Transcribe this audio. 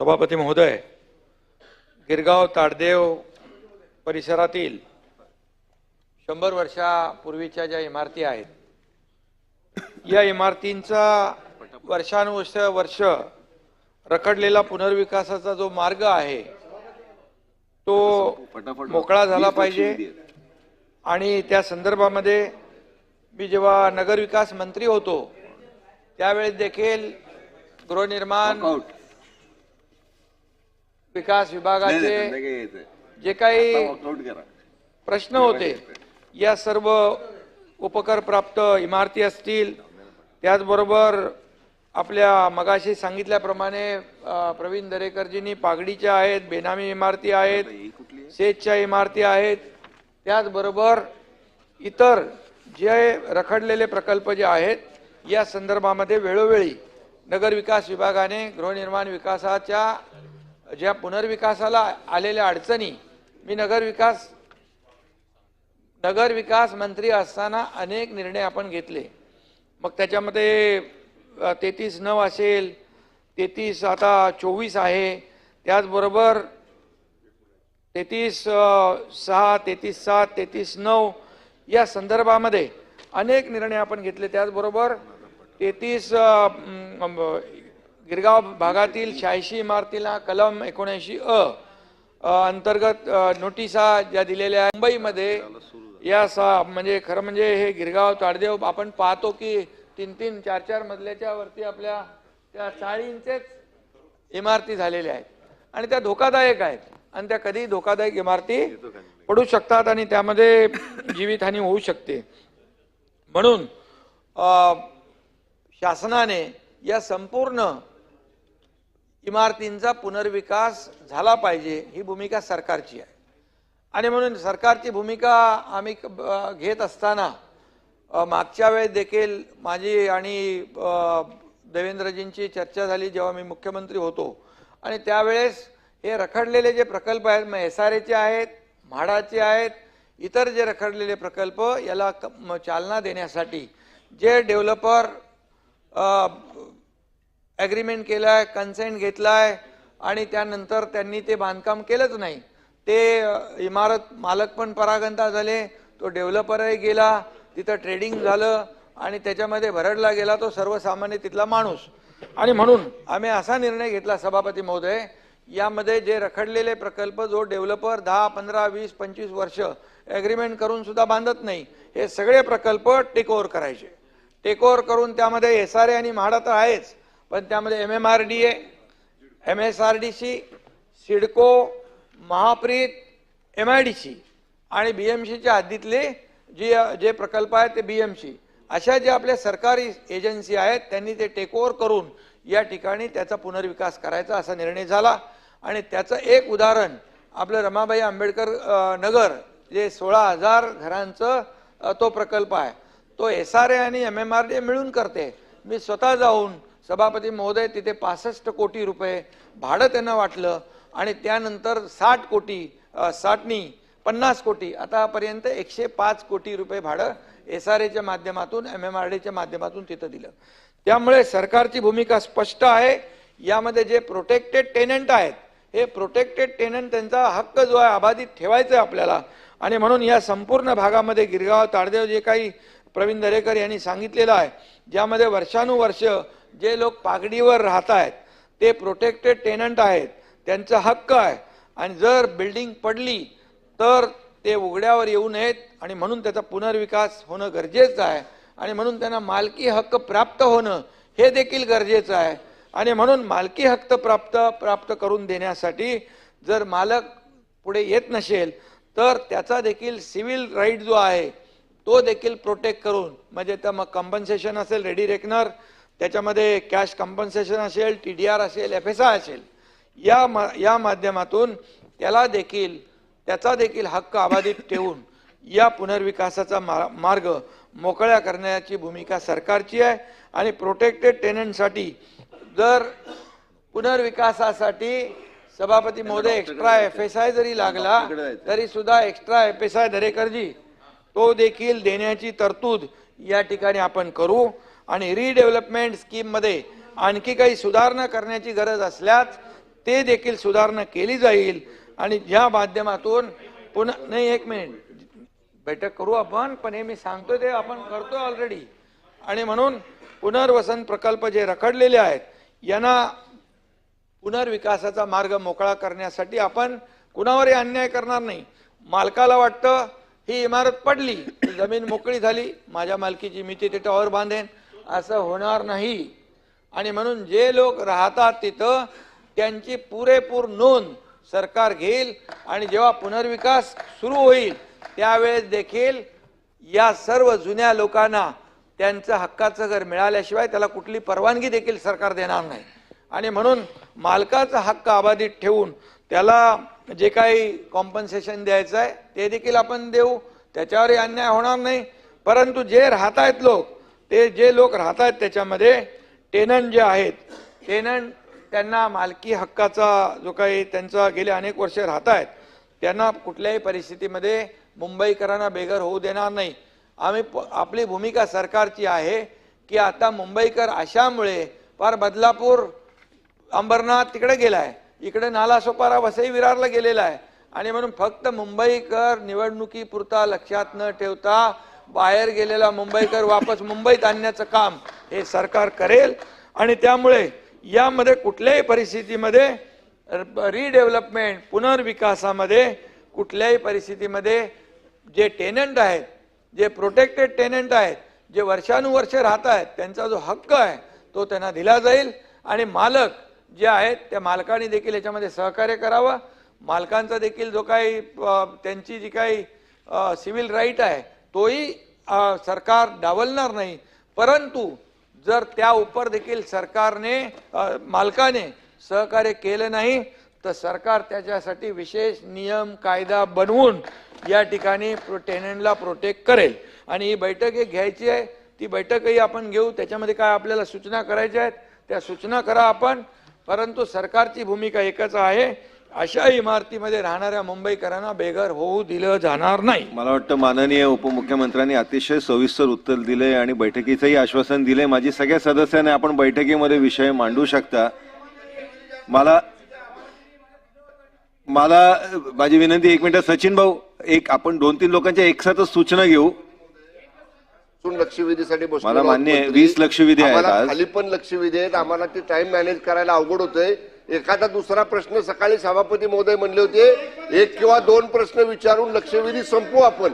सभापती महोदय गिरगाव ताडदेव परिसरातील शंभर वर्षापूर्वीच्या ज्या इमारती आहेत या इमारतींचा वर्षानुवर्ष वर्ष रखडलेला पुनर्विकासाचा जो मार्ग आहे तो मोकळा झाला पाहिजे. आणि त्या संदर्भामध्ये मी जेव्हा नगरविकास मंत्री होतो त्यावेळेस देखील गृहनिर्माण विकास विभागाचे जे काही प्रश्न होते या सर्व उपकर प्राप्त इमारती असतील त्याचबरोबर आपल्या मगाशी सांगितल्याप्रमाणे प्रवीण दरेकरजींनी पागडीच्या आहेत बेनामी इमारती आहेत शेतच्या इमारती आहेत त्याचबरोबर इतर जे रखडलेले प्रकल्प जे आहेत या संदर्भामध्ये वेळोवेळी नगरविकास विभागाने गृहनिर्माण विकासाच्या ज्या पुनर्विकासाला आलेल्या अडचणी मी नगरविकास नगरविकास मंत्री असताना अनेक निर्णय आपण घेतले. मग त्याच्यामध्ये तेहतीस नऊ असेल तेहतीस आता चोवीस आहे. त्याचबरोबर तेहतीस सहा तेहतीस सात तेहतीस नऊ या संदर्भामध्ये अनेक निर्णय आपण घेतले. त्याचबरोबर तेहतीस गिरगाव भागातील शहाऐंशी इमारतीला कलम एकोणऐंशी अ अंतर्गत नोटिसा ज्या दिलेल्या आहेत मुंबईमध्ये या सा म्हणजे खरं म्हणजे हे गिरगाव ताडदेव आपण पाहतो की तीन तीन चार चार मजल्याच्या वरती आपल्या त्या चाळींचेच इमारती झालेल्या आहेत. आणि त्या धोकादायक आहेत. आणि त्या कधी धोकादायक इमारती पडू शकतात आणि त्यामध्ये जीवितहानी होऊ शकते. म्हणून शासनाने या संपूर्ण इमारतींचा पुनर्विकास झाला पाहिजे ही भूमिका सरकारची आहे. आणि म्हणून सरकारची भूमिका आम्ही घेत असताना मागच्या वेळेस देखील माझी आणि देवेंद्रजींची चर्चा झाली जेव्हा मी मुख्यमंत्री होतो. आणि त्यावेळेस हे रखडलेले जे प्रकल्प आहेत मग एस आर एचे आहेत म्हाडाचे आहेत इतर जे रखडलेले प्रकल्प याला क- चालना देण्यासाठी जे डेव्हलपर ॲग्रीमेंट केलाय कन्सेंट घेतलाय आणि त्यानंतर त्यांनी ते बांधकाम केलंच नाही. ते इमारत मालक पण परागंता झाले तो डेव्हलपरही गेला तिथं ट्रेडिंग झालं आणि त्याच्यामध्ये भरडला गेला तो सर्वसामान्य तिथला माणूस. आणि म्हणून? आम्ही असा निर्णय घेतला सभापती महोदय यामध्ये जे रखडलेले प्रकल्प जो डेव्हलपर दहा पंधरा वीस पंचवीस वर्ष ॲग्रीमेंट करून सुद्धा बांधत नाही हे सगळे प्रकल्प टेक ओव्हर करायचे. टेक ओव्हर करून त्यामध्ये एस आर ए आणि म्हाडा तर आहेच. पण त्यामध्ये M M R D A M S R D C CIDCO Mahapreet M I D C आणि बी एम सीच्या हद्दीतले जी जे प्रकल्प आहेत ते बी एम सी अशा ज्या आपल्या सरकारी एजन्सी आहेत त्यांनी ते टेक ओव्हर करून या ठिकाणी त्याचा पुनर्विकास करायचा असा निर्णय झाला. आणि त्याचं एक उदाहरण आपलं रमाबाई आंबेडकर नगर जे सोळा हजार घरांचं तो प्रकल्प आहे. तो एस आर ए आणि एम एम आर डी मिळून करते. मी स्वतः जाऊन सभापती महोदय तिथे पासष्ट कोटी रुपये भाडं त्यांना वाटलं आणि त्यानंतर साठ कोटी साठणी साठनी पन्नास कोटी आतापर्यंत एकशे पाच कोटी रुपये भाडं एस आर एच्या माध्यमातून एम एम आर डीच्या माध्यमातून तिथं दिलं. त्यामुळे सरकारची भूमिका स्पष्ट आहे. यामध्ये जे प्रोटेक्टेड टेनंट आहेत हे प्रोटेक्टेड टेनंट त्यांचा हक्क जो आहे अबाधित ठेवायचा आहे आपल्याला. आणि म्हणून या संपूर्ण भागामध्ये गिरगाव ताडदेव जे काही प्रवीण दरेकर यांनी सांगितलेलं आहे ज्यामध्ये वर्षानुवर्ष जे लोक पागडीवर राहत आहेत ते प्रोटेक्टेड टेनंट आहेत त्यांचा हक्क आहे. आणि जर बिल्डिंग पडली तर ते उघड्यावर येऊ नयेत आणि म्हणून त्याचा पुनर्विकास होणं गरजेचं आहे. आणि म्हणून त्यांना मालकी हक्क प्राप्त होणं हे देखील गरजेचं आहे. आणि म्हणून मालकी हक्क प्राप्त प्राप्त करून देण्यासाठी जर मालक पुढे येत नसेल तर त्याचा देखील सिव्हिल राईट जो आहे तो देखील प्रोटेक्ट करून म्हणजे तर मग कम्पन्सेशन असेल रेडी रेकनर त्याच्यामध्ये कॅश कम्पन्सेशन असेल टी डी आर असेल एफ एस आय असेल या मा या माध्यमातून त्याला देखील त्याचा देखील हक्क अबाधित ठेवून या पुनर्विकासाचा मा मार्ग मोकळ्या करण्याची भूमिका सरकारची आहे. आणि प्रोटेक्टेड टेनंटसाठी जर पुनर्विकासासाठी सभापती महोदय एक्स्ट्रा एफ एस आय जरी लागला तरी सुद्धा एक्स्ट्रा एफ एस आय दरेकरजी तो देखील देण्याची तरतूद या ठिकाणी आपण करू. आणि रिडेव्हलपमेंट स्कीममध्ये आणखी काही सुधारणा करण्याची गरज असल्यास ते देखील सुधारणा केली जाईल. आणि ज्या माध्यमातून पुन्हा नाही एक मिनिट बैठक करू आपण पण हे मी सांगतो ते आपण करतो ऑलरेडी आणि म्हणून पुनर्वसन प्रकल्प जे रखडलेले आहेत यांना पुनर्विकासाचा मार्ग मोकळा करण्यासाठी आपण कुणावरही अन्याय करणार नाही. मालकाला वाटतं ही इमारत पडली जमीन मोकळी झाली माझ्या मालकीची मी तिथे टॉवर बांधेन असं होणार नाही. आणि म्हणून जे लोक राहतात तिथं त्यांची पुरेपूर नोंद सरकार घेईल आणि जेव्हा पुनर्विकास सुरू होईल त्यावेळेस देखील या सर्व जुन्या लोकांना त्यांचं हक्काचं घर मिळाल्याशिवाय त्याला कुठली परवानगी देखील सरकार देणार नाही. आणि म्हणून मालकाचा हक्क अबाधित ठेवून त्याला जे काही कॉम्पन्सेशन द्यायचं आहे ते देखील आपण देऊ. त्याच्यावरही अन्याय होणार नाही. परंतु जे राहत आहेत लोक ते जे लोक राहत आहेत त्याच्यामध्ये टेनंट जे आहेत टेनंट त्यांना मालकी हक्काचा जो काही त्यांचा गेले अनेक वर्ष राहत आहेत त्यांना कुठल्याही परिस्थितीमध्ये मुंबईकरांना बेघर होऊ देणार नाही. आम्ही प- आपली भूमिका सरकारची आहे की आता मुंबईकर अशामुळे फार बदलापूर अंबरनाथ तिकडे गेला आहे इकडे नालासोपारा वसई विरारला गेलेला आहे. आणि म्हणून फक्त मुंबईकर निवडणुकीपुरता लक्षात न ठेवता बाहेर गेलेला मुंबईकर वापस मुंबईत आणण्याचं काम हे सरकार करेल. आणि त्यामुळे यामध्ये कुठल्याही परिस्थितीमध्ये रिडेव्हलपमेंट पुनर्विकासामध्ये कुठल्याही परिस्थितीमध्ये जे टेनंट आहेत जे प्रोटेक्टेड टेनंट आहेत जे वर्षानुवर्ष राहत आहेत त्यांचा जो हक्क आहे तो त्यांना दिला जाईल. आणि मालक जे आहेत त्या मालकाने देखील याच्यामध्ये सहकार्य करावं. मालकांचा देखील जो काही त्यांची जी काही सिव्हिल राईट आहे तोही सरकार डावलणार नाही. परंतु जर त्या उपर देखील सरकारने मालकाने सहकार्य केलं नाही तर सरकार त्याच्यासाठी विशेष नियम कायदा बनवून या ठिकाणी प्रो टेनंटला प्रोटेक्ट करेल. आणि ही बैठक एक घ्यायची आहे. ती बैठकही आपण घेऊ. त्याच्यामध्ये काय आपल्याला सूचना करायच्या आहेत त्या सूचना करा आपण. परंतु सरकारची भूमिका एकच आहे अशा इमारतीमध्ये राहणाऱ्या मुंबईकरांना बेघर होऊ दिलं जाणार नाही. मला वाटतं माननीय उपमुख्यमंत्र्यांनी अतिशय सविस्तर उत्तर दिले आणि बैठकीचंही आश्वासन दिले माझी सगळ्या सदस्यांनी आपण बैठकीमध्ये विषय मांडू शकता. मला मला माझी विनंती एक मिनिट. सचिन भाऊ एक आपण दोन तीन लोकांच्या एकसाथच सूचना घेऊ. सून लक्षवेधीसाठी मला मान्य आहे. 20 लक्षवेधी आहेत आज. खाली पण लक्षवेधी आहेत आम्हाला ते टाइम मॅनेज करायला अवघड होतंय एखादा दुसरा प्रश्न सकाळी सभापती महोदय म्हणले होते एक किंवा दोन प्रश्न विचारून लक्षवेधी संपवू आपण